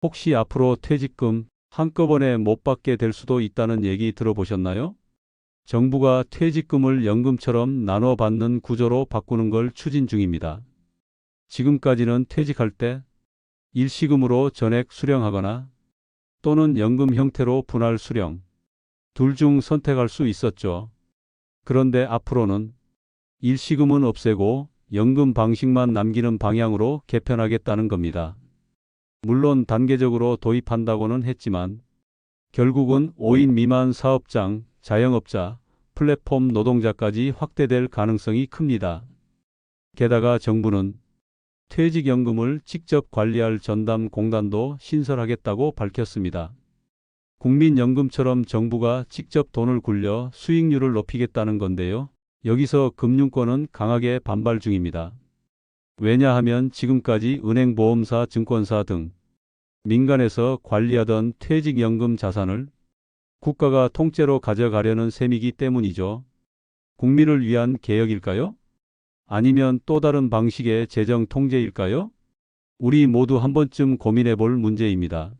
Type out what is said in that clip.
혹시 앞으로 퇴직금 한꺼번에 못 받게 될 수도 있다는 얘기 들어보셨나요? 정부가 퇴직금을 연금처럼 나눠 받는 구조로 바꾸는 걸 추진 중입니다. 지금까지는 퇴직할 때 일시금으로 전액 수령하거나 또는 연금 형태로 분할 수령 둘 중 선택할 수 있었죠. 그런데 앞으로는 일시금은 없애고 연금 방식만 남기는 방향으로 개편하겠다는 겁니다. 물론 단계적으로 도입한다고는 했지만 결국은 5인 미만 사업장, 자영업자, 플랫폼 노동자까지 확대될 가능성이 큽니다. 게다가 정부는 퇴직연금을 직접 관리할 전담 공단도 신설하겠다고 밝혔습니다. 국민연금처럼 정부가 직접 돈을 굴려 수익률을 높이겠다는 건데요. 여기서 금융권은 강하게 반발 중입니다. 왜냐하면 지금까지 은행, 보험사, 증권사 등 민간에서 관리하던 퇴직연금 자산을 국가가 통째로 가져가려는 셈이기 때문이죠. 국민을 위한 개혁일까요? 아니면 또 다른 방식의 재정 통제일까요? 우리 모두 한 번쯤 고민해 볼 문제입니다.